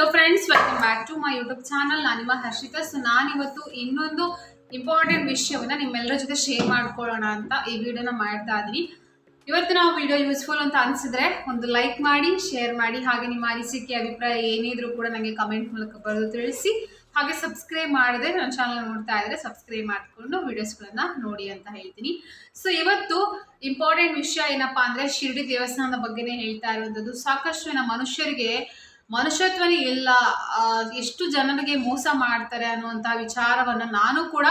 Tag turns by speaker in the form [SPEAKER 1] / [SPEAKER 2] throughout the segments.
[SPEAKER 1] Hello friends welcome back to my YouTube channel ನಾನು ನಿಮ್ಮ Harshita. So ನಾನಿವತ್ತು ಇನ್ನೊಂದು ಇಂಪಾರ್ಟೆಂಟ್ ವಿಷಯವನ್ನ ನಿಮ್ಮೆಲ್ಲರ ಜೊತೆ ಶೇರ್ ಮಾಡ್ಕೊಳ್ಳೋಣ ಅಂತ ಈ ವಿಡಿಯೋನ ಮಾಡ್ತಾ ಇದ್ದೀನಿ. ಇವತ್ತು ನಾವು ವಿಡಿಯೋ ಯೂಸ್ಫುಲ್ ಅಂತ ಅನಿಸಿದ್ರೆ ಒಂದು ಲೈಕ್ ಮಾಡಿ ಶೇರ್ ಮಾಡಿ, ಹಾಗೆ ನಿಮ್ಮ ಅನಿಸಿಕೆ, ಅಭಿಪ್ರಾಯ ಏನಿದ್ರು ಕೂಡ ನನಗೆ ಕಮೆಂಟ್ ಮೂಲಕ ಬರೆದು ತಿಳಿಸಿ, ಹಾಗೆ ಸಬ್ಸ್ಕ್ರೈಬ್ ಮಾಡದೆ ನನ್ನ ಚಾನಲ್ ನೋಡ್ತಾ ಇದ್ರೆ ಸಬ್ಸ್ಕ್ರೈಬ್ ಮಾಡಿಕೊಂಡು ವಿಡಿಯೋಸ್ಗಳನ್ನ ನೋಡಿ ಅಂತ ಹೇಳ್ತೀನಿ. ಸೊ ಇವತ್ತು ಇಂಪಾರ್ಟೆಂಟ್ ವಿಷಯ ಏನಪ್ಪಾ ಅಂದ್ರೆ ಶಿರಡಿ ದೇವಸ್ಥಾನದ ಬಗ್ಗೆನೇ ಹೇಳ್ತಾ ಇರುವಂಥದ್ದು. ಸಾಕಷ್ಟು ಮನುಷ್ಯರಿಗೆ ಮನುಷ್ಯತ್ವನೇ ಇಲ್ಲ ಎಷ್ಟು ಜನರಿಗೆ ಮೋಸ ಮಾಡ್ತಾರೆ ಅನ್ನುವಂಥ ವಿಚಾರವನ್ನು ನಾನು ಕೂಡ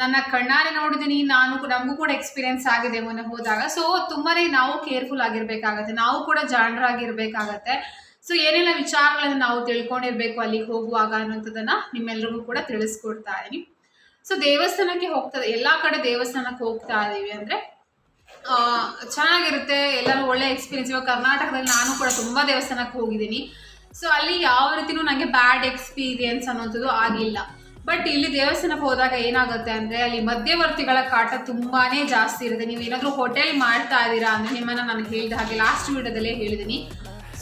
[SPEAKER 1] ನನ್ನ ಕಣ್ಣಾರೆ ನೋಡಿದ್ದೀನಿ, ನಾನು ನಮಗೂ ಕೂಡ ಎಕ್ಸ್ಪೀರಿಯನ್ಸ್ ಆಗಿದೆ ಮೊನ್ನೆ ಹೋದಾಗ. ಸೊ ತುಂಬಾನೇ ನಾವು ಕೇರ್ಫುಲ್ ಆಗಿರ್ಬೇಕಾಗತ್ತೆ, ನಾವು ಕೂಡ ಜಾಣರಾಗಿರ್ಬೇಕಾಗತ್ತೆ. ಸೊ ಏನೆಲ್ಲ ವಿಚಾರಗಳನ್ನು ನಾವು ತಿಳ್ಕೊಂಡಿರ್ಬೇಕು ಅಲ್ಲಿಗೆ ಹೋಗುವಾಗ ಅನ್ನೋಂಥದ್ದನ್ನ ನಿಮ್ಮೆಲ್ರಿಗೂ ಕೂಡ ತಿಳಿಸ್ಕೊಡ್ತಾ ಇದೀನಿ. ಸೊ ದೇವಸ್ಥಾನಕ್ಕೆ ಹೋಗ್ತದೆ ಎಲ್ಲಾ ಕಡೆ ದೇವಸ್ಥಾನಕ್ಕೆ ಹೋಗ್ತಾ ಇದ್ದೀವಿ ಅಂದ್ರೆ ಚೆನ್ನಾಗಿರುತ್ತೆ ಎಲ್ಲರೂ ಒಳ್ಳೆ ಎಕ್ಸ್ಪೀರಿಯನ್ಸ್ ಇವಾಗ ಕರ್ನಾಟಕದಲ್ಲಿ ನಾನು ಕೂಡ ತುಂಬಾ ದೇವಸ್ಥಾನಕ್ಕೆ ಹೋಗಿದ್ದೀನಿ. ಸೊ ಅಲ್ಲಿ ಯಾವ ರೀತಿನೂ ನನಗೆ ಬ್ಯಾಡ್ ಎಕ್ಸ್ಪೀರಿಯನ್ಸ್ ಅನ್ನೋಂಥದ್ದು ಆಗಿಲ್ಲ. ಬಟ್ ಇಲ್ಲಿ ದೇವಸ್ಥಾನಕ್ಕೆ ಹೋದಾಗ ಏನಾಗುತ್ತೆ ಅಂದ್ರೆ, ಅಲ್ಲಿ ಮಧ್ಯವರ್ತಿಗಳ ಕಾಟ ತುಂಬಾನೇ ಜಾಸ್ತಿ ಇರುತ್ತೆ. ನೀವು ಏನಾದರೂ ಹೋಟೆಲ್ ಮಾಡ್ತಾ ಇದ್ದೀರಾ ಅಂದ್ರೆ ನಿಮ್ಮನ್ನು ನಾನು ಹೇಳಿದ ಹಾಗೆ ಲಾಸ್ಟ್ ವಿಡಿಯೋದಲ್ಲೇ ಹೇಳಿದ್ದೀನಿ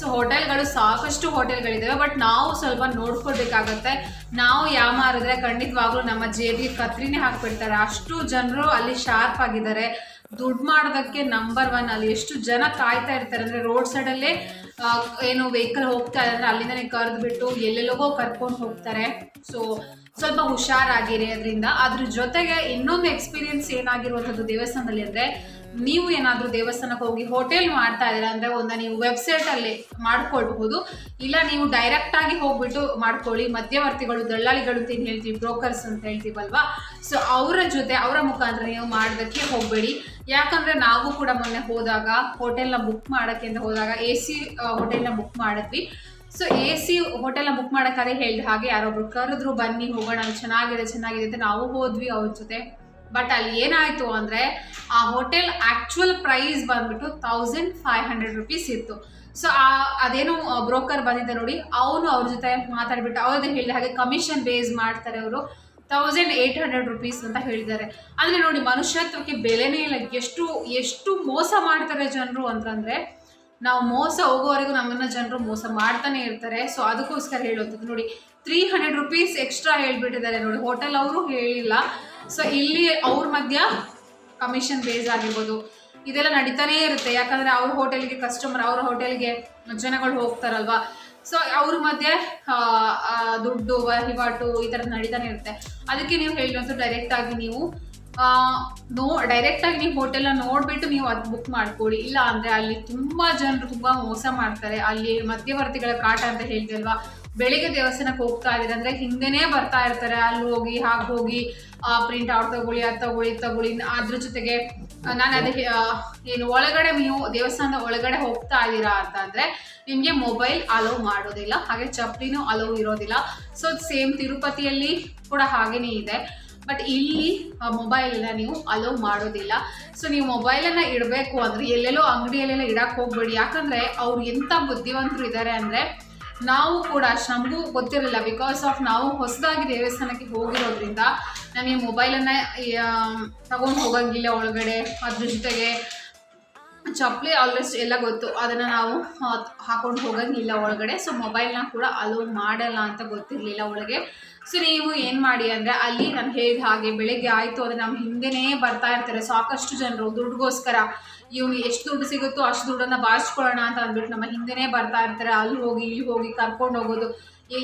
[SPEAKER 1] ಸೊ ಹೋಟೆಲ್ಗಳು ಸಾಕಷ್ಟು ಹೋಟೆಲ್ಗಳಿದ್ದಾವೆ ಬಟ್ ನಾವು ಸ್ವಲ್ಪ ನೋಡ್ಕೊಳ್ಬೇಕಾಗತ್ತೆ. ನಾವು ಯಾವ ಮಾರಿದ್ರೆ ಖಂಡಿತವಾಗ್ಲೂ ನಮ್ಮ ಜೇಬಿಗೆ ಕತ್ರಿನೇ ಹಾಕ್ಬಿಡ್ತಾರೆ. ಅಷ್ಟು ಜನರು ಅಲ್ಲಿ ಶಾರ್ಪ್ ಆಗಿದ್ದಾರೆ. ದುಡ್ಡು ಮಾಡೋದಕ್ಕೆ ನಂಬರ್ ಒನ್ ಅಲ್ಲಿ ಎಷ್ಟು ಜನ ಕಾಯ್ತಾ ಇರ್ತಾರೆ ಅಂದ್ರೆ ರೋಡ್ ಸೈಡಲ್ಲೇ ಏನು ವೆಹಿಕಲ್ ಹೋಗ್ತಾ ಇದೆ ಅಂದ್ರೆ ಅಲ್ಲಿಂದನೇ ಕರೆದು ಬಿಟ್ಟು ಎಲ್ಲೆಲ್ಲೋಗೋ ಕರ್ಕೊಂಡು ಹೋಗ್ತಾರೆ. ಸೊ ಸ್ವಲ್ಪ ಹುಷಾರಾಗಿರಿ ಅದರಿಂದ. ಅದ್ರ ಜೊತೆಗೆ ಇನ್ನೊಂದು ಎಕ್ಸ್ಪೀರಿಯನ್ಸ್ ಏನಾಗಿರುವಂಥದ್ದು ದೇವಸ್ಥಾನದಲ್ಲಿ ಅಂದ್ರೆ ನೀವು ಏನಾದರೂ ದೇವಸ್ಥಾನಕ್ಕೆ ಹೋಗಿ ಹೋಟೆಲ್ ಮಾಡ್ತಾ ಇದ್ದೀರಾ ಅಂದರೆ ಒಂದು ನೀವು ವೆಬ್ಸೈಟಲ್ಲಿ ಮಾಡ್ಕೊಳ್ಬಹುದು. ಇಲ್ಲ ನೀವು ಡೈರೆಕ್ಟಾಗಿ ಹೋಗ್ಬಿಟ್ಟು ಮಾಡ್ಕೊಳ್ಳಿ. ಮಧ್ಯವರ್ತಿಗಳು, ದಲ್ಲಾಳಿಗಳು ಅಂತ ಹೇಳ್ತೀವಿ ಬ್ರೋಕರ್ಸ್ ಅಂತ ಹೇಳ್ತೀವಲ್ವಾ? ಸೊ ಅವರ ಜೊತೆ, ಅವರ ಮುಖಾಂತರ ನೀವು ಮಾಡೋದಕ್ಕೆ ಹೋಗಬೇಡಿ. ಯಾಕಂದರೆ ನಾವು ಕೂಡ ಮೊನ್ನೆ ಹೋದಾಗ ಹೋಟೆಲ್ನ ಬುಕ್ ಮಾಡೋಕ್ಕೆ ಅಂತ ಹೋದಾಗ ಎ ಸಿ ಹೋಟೆಲ್ನ ಬುಕ್ ಮಾಡಿದ್ವಿ. ಸೊ ಎ ಸಿ ಹೋಟೆಲ್ನ ಬುಕ್ ಮಾಡೋಕ್ಕಾದ್ರೆ ಹೇಳಿದ ಹಾಗೆ ಯಾರೊಬ್ರು ಕರೆದ್ರು, ಬನ್ನಿ ಹೋಗೋಣ, ಚೆನ್ನಾಗಿದೆ ಚೆನ್ನಾಗಿದೆ ಅಂತ ನಾವು ಹೋದ್ವಿ ಅವ್ರ ಜೊತೆ. ಬಟ್ ಅಲ್ಲಿ ಏನಾಯ್ತು ಅಂದ್ರೆ ಆ ಹೋಟೆಲ್ ಆಕ್ಚುಯಲ್ ಪ್ರೈಸ್ ಬಂದ್ಬಿಟ್ಟು ತೌಸಂಡ್ ಫೈವ್ ಹಂಡ್ರೆಡ್ ರುಪೀಸ್ ಇತ್ತು. ಸೊ ಆ, ಅದೇನು ಬ್ರೋಕರ್ ಬಂದಿದ್ದ ನೋಡಿ, ಅವನು ಅವ್ರ ಜೊತೆ ಮಾತಾಡಿಬಿಟ್ಟು, ಅವ್ರದ್ದು ಹೇಳಿದ ಹಾಗೆ ಕಮಿಷನ್ ಬೇಸ್ ಮಾಡ್ತಾರೆ ಅವರು. ತೌಸಂಡ್ ಏಯ್ಟ್ ಹಂಡ್ರೆಡ್ ರುಪೀಸ್ ಅಂತ ಹೇಳಿದ್ದಾರೆ. ಅಂದರೆ ನೋಡಿ, ಮನುಷ್ಯತ್ವಕ್ಕೆ ಬೆಲೆನೇ ಇಲ್ಲ. ಎಷ್ಟು ಎಷ್ಟು ಮೋಸ ಮಾಡ್ತಾರೆ ಜನರು ಅಂತಂದರೆ, ನಾವು ಮೋಸ ಹೋಗೋವರೆಗೂ ನಮ್ಮನ್ನ ಜನರು ಮೋಸ ಮಾಡ್ತಾನೆ ಇರ್ತಾರೆ. ಸೊ ಅದಕ್ಕೋಸ್ಕರ ಹೇಳುವಂಥದ್ದು ನೋಡಿ ತ್ರೀ ಹಂಡ್ರೆಡ್ ರುಪೀಸ್ ಎಕ್ಸ್ಟ್ರಾ ಹೇಳಿಬಿಟ್ಟಿದ್ದಾರೆ. ನೋಡಿ ಹೋಟೆಲ್ ಅವರು ಹೇಳಿಲ್ಲ. ಸೊ ಇಲ್ಲಿ ಅವ್ರ ಮಧ್ಯ ಕಮಿಷನ್ ಬೇಸ್ ಆಗಿರ್ಬೋದು. ಇದೆಲ್ಲ ನಡೀತಾನೇ ಇರುತ್ತೆ. ಯಾಕಂದ್ರೆ ಅವ್ರ ಹೋಟೆಲ್ಗೆ ಕಸ್ಟಮರ್ ಅವ್ರ ಹೋಟೆಲ್ಗೆ ಜನಗಳು ಹೋಗ್ತಾರಲ್ವಾ? ಸೊ ಅವ್ರ ಮಧ್ಯೆ ದುಡ್ಡು, ವಹಿವಾಟು ಈ ಥರದ್ದು ನಡೀತಾನೆ ಇರುತ್ತೆ. ಅದಕ್ಕೆ ನೀವು ಹೇಳಿದ್ರು ಡೈರೆಕ್ಟ್ ಆಗಿ ನೀವು ನೋ ಡೈರೆಕ್ಟಾಗಿ ನೀವು ಹೋಟೆಲ್ನ ನೋಡಿಬಿಟ್ಟು ನೀವು ಅದು ಬುಕ್ ಮಾಡ್ಕೊಳ್ಳಿ. ಇಲ್ಲ ಅಂದರೆ ಅಲ್ಲಿ ತುಂಬ ಜನರು ತುಂಬ ಮೋಸ ಮಾಡ್ತಾರೆ. ಅಲ್ಲಿ ಮಧ್ಯವರ್ತಿಗಳ ಕಾಟ ಅಂತ ಹೇಳ್ತೀವಲ್ವಾ? ಬೆಳಿಗ್ಗೆ ದೇವಸ್ಥಾನಕ್ಕೆ ಹೋಗ್ತಾ ಇದ್ದೀರ ಅಂದ್ರೆ ಹಿಂದೆನೇ ಬರ್ತಾ ಇರ್ತಾರೆ. ಅಲ್ಲಿ ಹೋಗಿ, ಹಾಗೆ ಹೋಗಿ ಪ್ರಿಂಟ್ ಔಟ್ ತಗೊಳ್ಳಿ, ಅದು ತಗೊಳ್ಳಿ ತಗೊಳ್ಳಿ. ಅದ್ರ ಜೊತೆಗೆ ನಾನು ಅದಕ್ಕೆ ಏನು ಒಳಗಡೆ ನೀವು ದೇವಸ್ಥಾನದ ಒಳಗಡೆ ಹೋಗ್ತಾ ಇದ್ದೀರಾ ಅಂತ ಅಂದ್ರೆ ನಿಮಗೆ ಮೊಬೈಲ್ ಅಲೋ ಮಾಡೋದಿಲ್ಲ. ಹಾಗೆ ಚಪ್ಪಲಿನೂ ಅಲೋ ಇರೋದಿಲ್ಲ. ಸೊ ಸೇಮ್ ತಿರುಪತಿಯಲ್ಲಿ ಕೂಡ ಹಾಗೇನೇ ಇದೆ. ಬಟ್ ಇಲ್ಲಿ ಮೊಬೈಲ್ನ ನೀವು ಅಲೋ ಮಾಡೋದಿಲ್ಲ. ಸೊ ನೀವು ಮೊಬೈಲನ್ನು ಇಡಬೇಕು ಅಂದ್ರೆ ಎಲ್ಲೆಲ್ಲೋ ಅಂಗಡಿಯಲ್ಲೆಲ್ಲ ಇಡಕ್ಕೆ ಹೋಗ್ಬೇಡಿ. ಯಾಕಂದ್ರೆ ಅವ್ರು ಎಂಥ ಬುದ್ಧಿವಂತರು ಇದ್ದಾರೆ ಅಂದ್ರೆ ನಾವು ಕೂಡ ಅಷ್ಟು ನಮಗೂ ಗೊತ್ತಿರಲಿಲ್ಲ ಬಿಕಾಸ್ ಆಫ್ ನಾವು ಹೊಸದಾಗಿ ದೇವಸ್ಥಾನಕ್ಕೆ ಹೋಗಿರೋದ್ರಿಂದ ನಮಗೆ ಮೊಬೈಲನ್ನು ತಗೊಂಡು ಹೋಗೋಂಗಿಲ್ಲ ಒಳಗಡೆ. ಅದ್ರ ಜೊತೆಗೆ ಚಪ್ಪಲಿ ಆಲ್ಮೋಸ್ಟ್ ಎಲ್ಲ ಗೊತ್ತು. ಅದನ್ನು ನಾವು ಹಾಕೊಂಡು ಹೋಗಂಗಿಲ್ಲ ಒಳಗಡೆ. ಸೊ ಮೊಬೈಲ್ನ ಕೂಡ ಅಲೋ ಮಾಡಲ್ಲ ಅಂತ ಗೊತ್ತಿರಲಿಲ್ಲ ಒಳಗೆ. ಸೊ ನೀವು ಏನು ಮಾಡಿ ಅಂದರೆ, ಅಲ್ಲಿ ನಾನು ಹೇಳಿದ ಹಾಗೆ ಬೆಳಗ್ಗೆ ಆಯಿತು ಅಂದರೆ ನಮ್ಮ ಹಿಂದೆನೇ ಬರ್ತಾ ಇರ್ತಾರೆ. ಸಾಕಷ್ಟು ಜನರು, ದುಡ್ಡುಗೋಸ್ಕರ. ಇವ್ನು ಎಷ್ಟು ದುಡ್ಡು ಸಿಗುತ್ತೋ ಅಷ್ಟು ದುಡ್ಡನ್ನು ಬಾರಿಸ್ಕೊಳ್ಳೋಣ ಅಂತ ಅಂದ್ಬಿಟ್ಟು ನಮ್ಮ ಹಿಂದೆನೇ ಬರ್ತಾ ಇರ್ತಾರೆ. ಅಲ್ಲಿ ಹೋಗಿ, ಇಲ್ಲಿ ಹೋಗಿ ಕರ್ಕೊಂಡು ಹೋಗೋದು.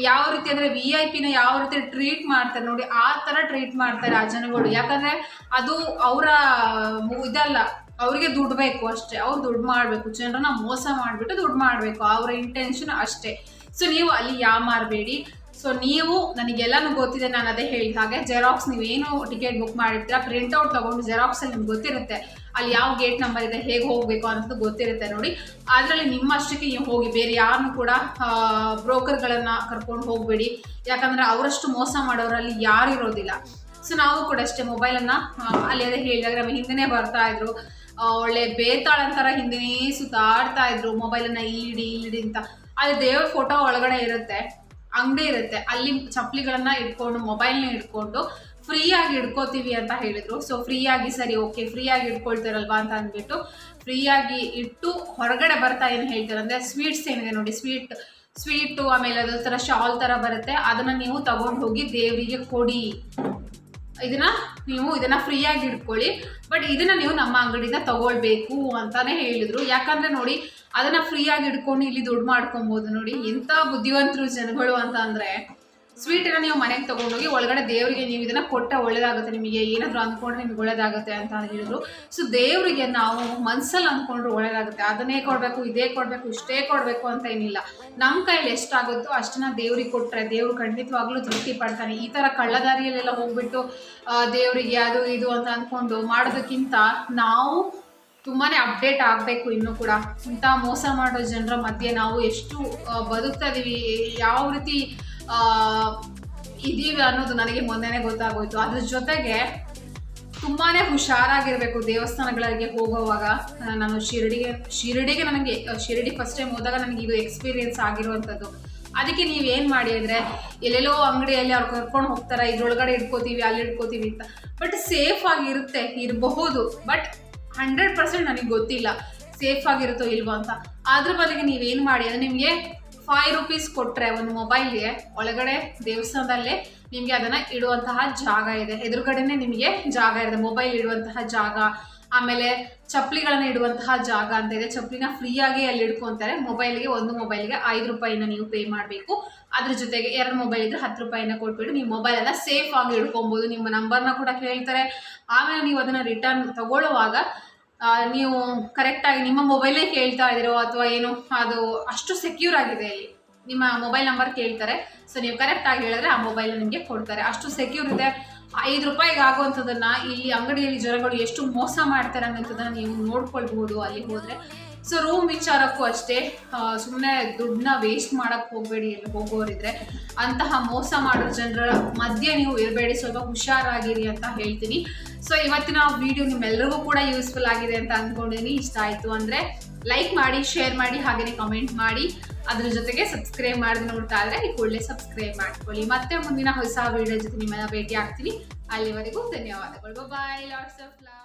[SPEAKER 1] ಯಾವ ರೀತಿ ಅಂದರೆ ವಿ ಐ ಪಿನ ಯಾವ ರೀತಿ ಟ್ರೀಟ್ ಮಾಡ್ತಾರೆ ನೋಡಿ, ಆ ಥರ ಟ್ರೀಟ್ ಮಾಡ್ತಾರೆ ಆ ಜನಗಳು. ಯಾಕಂದರೆ ಅದು ಅವರ, ಇದಲ್ಲ ಅವ್ರಿಗೆ ದುಡ್ಡು ಬೇಕು ಅಷ್ಟೇ, ಅವ್ರು ದುಡ್ಡು ಮಾಡಬೇಕು. ಜನರನ್ನ ಮೋಸ ಮಾಡಿಬಿಟ್ಟು ದುಡ್ಡು ಮಾಡಬೇಕು, ಅವರ ಇಂಟೆನ್ಷನ್ ಅಷ್ಟೇ. ಸೊ ನೀವು ಅಲ್ಲಿ ಯಾ ಮಾರಬೇಡಿ. ಸೊ ನೀವು, ನನಗೆಲ್ಲಾನು ಗೊತ್ತಿದೆ, ನಾನು ಅದೇ ಹೇಳಿದ ಹಾಗೆ ಜೆರಾಕ್ಸ್ ನೀವೇನು ಟಿಕೆಟ್ ಬುಕ್ ಮಾಡಿರ್ತೀರ ತಗೊಂಡು ತೊಗೊಂಡು ಜೆರಾಕ್ಸಲ್ಲಿ ನಿಮ್ಗೆ ಗೊತ್ತಿರುತ್ತೆ. ಅಲ್ಲಿ ಯಾವ ಗೇಟ್ ನಂಬರ್ ಇದೆ, ಹೇಗೆ ಹೋಗಬೇಕು ಅನ್ನೋದು ಗೊತ್ತಿರುತ್ತೆ ನೋಡಿ. ಅದರಲ್ಲಿ ನಿಮ್ಮಷ್ಟಕ್ಕೆ ನೀವು ಹೋಗಿ, ಬೇರೆ ಯಾರನ್ನು ಕೂಡ ಬ್ರೋಕರ್ಗಳನ್ನು ಕರ್ಕೊಂಡು ಹೋಗಬೇಡಿ. ಯಾಕಂದ್ರೆ ಅವರಷ್ಟು ಮೋಸ ಮಾಡೋರಲ್ಲಿ ಯಾರು ಇರೋದಿಲ್ಲ. ಸೊ ನಾವು ಕೂಡ ಅಷ್ಟೇ ಮೊಬೈಲನ್ನು ಅಲ್ಲಿ ಅದೇ ಹೇಳಿದಾಗ ನಮ್ಮ ಹಿಂದೆನೇ ಬರ್ತಾ ಇದ್ರು. ಒಳ್ಳೆ ಬೇತಾಳಂತರ ಹಿಂದೆನೇ ಸುತ್ತಾಡ್ತಾ ಇದ್ರು. ಮೊಬೈಲನ್ನು ಇಲ್ಲಿಡಿ ಇಲ್ಲಿಡಿ ಅಂತ. ಅಲ್ಲಿ ದೇವ್ರ ಫೋಟೋ ಒಳಗಡೆ ಇರುತ್ತೆ. ಅಂಗಡಿ ಇರುತ್ತೆ. ಅಲ್ಲಿ ಚಪ್ಪಲಿಗಳನ್ನ ಇಟ್ಕೊಂಡು ಮೊಬೈಲ್ನ ಇಟ್ಕೊಂಡು ಫ್ರೀ ಆಗಿ ಇಟ್ಕೋತೀವಿ ಅಂತ ಹೇಳಿದ್ರು. ಸೊ ಫ್ರೀ ಆಗಿ ಸರಿ ಓಕೆ ಫ್ರೀ ಆಗಿ ಇಟ್ಕೊಳ್ತಾರಲ್ವಾ ಅಂತ ಅಂದ್ಬಿಟ್ಟು ಫ್ರೀ ಆಗಿ ಇಟ್ಟು ಹೊರಗಡೆ ಬರ್ತಾ ಏನು ಹೇಳ್ತಾರೆ ಸ್ವೀಟ್ಸ್ ಏನಿದೆ ನೋಡಿ ಸ್ವೀಟ್ ಸ್ವೀಟು ಆಮೇಲೆ ಅದೊಂಥರ ಥರ ಶಾಲ್ ಥರ ಬರುತ್ತೆ. ಅದನ್ನು ನೀವು ತಗೊಂಡು ಹೋಗಿ ದೇವರಿಗೆ ಕೊಡಿ. ಇದನ್ನ ನೀವು ಇದನ್ನ ಫ್ರೀಯಾಗಿ ಇಟ್ಕೊಳ್ಳಿ. ಬಟ್ ಇದನ್ನ ನೀವು ನಮ್ಮ ಅಂಗಡಿಯಿಂದ ತಗೊಳ್ಬೇಕು ಅಂತಾನೆ ಹೇಳಿದ್ರು. ಯಾಕಂದ್ರೆ ನೋಡಿ, ಅದನ್ನ ಫ್ರೀಯಾಗಿ ಇಟ್ಕೊಂಡು ಇಲ್ಲಿ ದುಡ್ಡು ಮಾಡ್ಕೊಬೋದು ನೋಡಿ. ಎಂತ ಬುದ್ಧಿವಂತರು ಜನಗಳು ಅಂತ ಅಂದ್ರೆ ಸ್ವೀಟನ್ನ ನೀವು ಮನೆಗೆ ತಗೊಂಡೋಗಿ ಒಳಗಡೆ ದೇವರಿಗೆ ನೀವು ಇದನ್ನ ಕೊಟ್ಟ ಒಳ್ಳೇದಾಗುತ್ತೆ. ನಿಮಗೆ ಏನಾದರೂ ಅಂದ್ಕೊಂಡ್ರೆ ನಿಮ್ಗೆ ಒಳ್ಳೇದಾಗುತ್ತೆ ಅಂತ ಹೇಳಿದ್ರು. ಸೊ ದೇವರಿಗೆ ನಾವು ಮನ್ಸಲ್ಲಿ ಅಂದ್ಕೊಂಡ್ರೆ ಒಳ್ಳೇದಾಗುತ್ತೆ. ಅದನ್ನೇ ಕೊಡಬೇಕು, ಇದೇ ಕೊಡಬೇಕು, ಇಷ್ಟೇ ಕೊಡಬೇಕು ಅಂತ ಏನಿಲ್ಲ. ನಮ್ಮ ಕೈಯಲ್ಲಿ ಎಷ್ಟಾಗುತ್ತೋ ಅಷ್ಟನ್ನ ದೇವ್ರಿಗೆ ಕೊಟ್ಟರೆ ದೇವ್ರು ಖಂಡಿತವಾಗ್ಲೂ ತೃಪ್ತಿ ಪಡ್ತಾನೆ. ಈ ಥರ ಕಳ್ಳದಾರಿಯಲ್ಲೆಲ್ಲ ಹೋಗ್ಬಿಟ್ಟು ದೇವರಿಗೆ ಅದು ಇದು ಅಂತ ಅಂದ್ಕೊಂಡು ಮಾಡೋದಕ್ಕಿಂತ ನಾವು ತುಂಬಾ ಅಪ್ಡೇಟ್ ಆಗಬೇಕು ಇನ್ನೂ ಕೂಡ. ಇಂಥ ಮೋಸ ಮಾಡೋ ಜನರ ಮಧ್ಯೆ ನಾವು ಎಷ್ಟು ಬದುಕ್ತಾ ಇದ್ದೀವಿ ಯಾವ ರೀತಿ ಇದೀವಿ ಅನ್ನೋದು ನನಗೆ ಮೊನ್ನೆನೇ ಗೊತ್ತಾಗೋಯ್ತು. ಅದ್ರ ಜೊತೆಗೆ ತುಂಬಾನೇ ಹುಷಾರಾಗಿರ್ಬೇಕು ದೇವಸ್ಥಾನಗಳಿಗೆ ಹೋಗುವಾಗ. ನಾನು ಶಿರಡಿಗೆ ಶಿರಡಿಗೆ ನನಗೆ, ಶಿರಡಿ ಫಸ್ಟ್ ಟೈಮ್ ಹೋದಾಗ ನನಗೆ ಇದು ಎಕ್ಸ್ಪೀರಿಯನ್ಸ್ ಆಗಿರುವಂಥದ್ದು. ಅದಕ್ಕೆ ನೀವು ಏನು ಮಾಡಿ ಅಂದರೆ, ಎಲ್ಲೆಲ್ಲೋ ಅಂಗಡಿಯಲ್ಲಿ ಅವ್ರು ಕರ್ಕೊಂಡು ಹೋಗ್ತಾರೆ, ಇದ್ರೊಳಗಡೆ ಇಟ್ಕೋತೀವಿ, ಅಲ್ಲಿ ಇಟ್ಕೋತೀವಿ ಅಂತ. ಬಟ್ ಸೇಫ್ ಆಗಿರುತ್ತೆ, ಇರಬಹುದು. ಬಟ್ ಹಂಡ್ರೆಡ್ ಪರ್ಸೆಂಟ್ ನನಗೆ ಗೊತ್ತಿಲ್ಲ ಸೇಫ್ ಆಗಿರುತ್ತೋ ಇಲ್ವೋ ಅಂತ. ಅದ್ರ ಬದಲಿಗೆ ನೀವೇನು ಮಾಡಿ ಅಂದರೆ, ನಿಮಗೆ ಫೈವ್ ರುಪೀಸ್ ಕೊಟ್ಟರೆ ಒಂದು ಮೊಬೈಲ್ಗೆ ಒಳಗಡೆ ದೇವಸ್ಥಾನದಲ್ಲೇ ನಿಮಗೆ ಅದನ್ನು ಇಡುವಂತಹ ಜಾಗ ಇದೆ. ಎದುರುಗಡೆನೆ ನಿಮಗೆ ಜಾಗ ಇದೆ. ಮೊಬೈಲ್ ಇಡುವಂತಹ ಜಾಗ, ಆಮೇಲೆ ಚಪ್ಪಲಿಗಳನ್ನ ಇಡುವಂತಹ ಜಾಗ ಅಂತ ಇದೆ. ಚಪ್ಪಲಿನ ಫ್ರೀಯಾಗಿ ಅಲ್ಲಿ ಇಡ್ಕೊಂತಾರೆ ಮೊಬೈಲ್ಗೆ ಒಂದು ಮೊಬೈಲ್ಗೆ ಐದು ರೂಪಾಯಿನ ನೀವು ಪೇ ಮಾಡಬೇಕು. ಅದ್ರ ಜೊತೆಗೆ ಎರಡು ಮೊಬೈಲ್ ಇದ್ರೆ ಹತ್ತು ರೂಪಾಯಿನ ಕೊಟ್ಬಿಟ್ಟು ನೀವು ಮೊಬೈಲನ್ನು ಸೇಫ್ ಆಗಿ ಇಡ್ಕೊಬೋದು ನಿಮ್ಮ ನಂಬರ್ನ ಕೂಡ ಕೇಳ್ತಾರೆ. ಆಮೇಲೆ ನೀವು ಅದನ್ನು ರಿಟರ್ನ್ ತಗೊಳ್ಳುವಾಗ ನೀವು ಕರೆಕ್ಟಾಗಿ ನಿಮ್ಮ ಮೊಬೈಲೇ ಕೇಳ್ತಾ ಇದ್ದೀರೋ ಅಥವಾ ಏನು, ಅದು ಅಷ್ಟು ಸೆಕ್ಯೂರ್ ಆಗಿದೆ ಇಲ್ಲಿ? ನಿಮ್ಮ ಮೊಬೈಲ್ ನಂಬರ್ ಕೇಳ್ತಾರೆ. ಸೊ ನೀವು ಕರೆಕ್ಟಾಗಿ ಹೇಳಿದ್ರೆ ಆ ಮೊಬೈಲ್ ನಿಮಗೆ ಕೊಡ್ತಾರೆ. ಅಷ್ಟು ಸೆಕ್ಯೂರ್ ಇದೆ. ಐದು ರೂಪಾಯಿಗೆ ಆಗುವಂಥದ್ದನ್ನು ಇಲ್ಲಿ ಅಂಗಡಿಯಲ್ಲಿ ಜನಗಳು ಎಷ್ಟು ಮೋಸ ಮಾಡ್ತಾರೆ ಅನ್ನೋಂಥದ್ದನ್ನು ನೀವು ನೋಡ್ಕೊಳ್ಬಹುದು ಅಲ್ಲಿ ಹೋದರೆ. ಸೊ ರೂಮ್ ವಿಚಾರಕ್ಕೂ ಅಷ್ಟೇ ಸುಮ್ಮನೆ ದುಡ್ಡನ್ನ ವೇಸ್ಟ್ ಮಾಡಕ್ ಹೋಗಬೇಡಿ ಎಲ್ಲಿ ಹೋಗೋರಿದ್ರೆ, ಅಂತಹ ಮೋಸ ಮಾಡೋ ಜನರ ಮಧ್ಯೆ ನೀವು ಇರಬೇಡಿ, ಸ್ವಲ್ಪ ಹುಷಾರಾಗಿರಿ ಅಂತ ಹೇಳ್ತೀನಿ. ಸೊ ಇವತ್ತಿನ ವಿಡಿಯೋ ನಿಮ್ಮೆಲ್ಲರಿಗೂ ಕೂಡ ಯೂಸ್ಫುಲ್ ಆಗಿದೆ ಅಂತ ಅಂದ್ಕೊಂಡಿದ್ದೀನಿ ಇಷ್ಟ ಆಯಿತು ಅಂದರೆ ಲೈಕ್ ಮಾಡಿ ಶೇರ್ ಮಾಡಿ ಹಾಗೆಯೇ ಕಮೆಂಟ್ ಮಾಡಿ. ಅದ್ರ ಜೊತೆಗೆ ಸಬ್ಸ್ಕ್ರೈಬ್ ಮಾಡಿ ನೋಡ್ತಾ ಇದ್ರೆ ಈ ಕೂಡಲೇ ಸಬ್ಸ್ಕ್ರೈಬ್ ಮಾಡ್ಕೊಳ್ಳಿ. ಮತ್ತೆ ಮುಂದಿನ ಹೊಸ ವಿಡಿಯೋ ಜೊತೆ ನಿಮ್ಮನ್ನ ಭೇಟಿ ಆಗ್ತೀನಿ ಅಲ್ಲಿವರೆಗೂ ಧನ್ಯವಾದಗಳು. ಬಾಯ್ ಲಾಟ್ಸ್ ಆಫ್ ಲವ್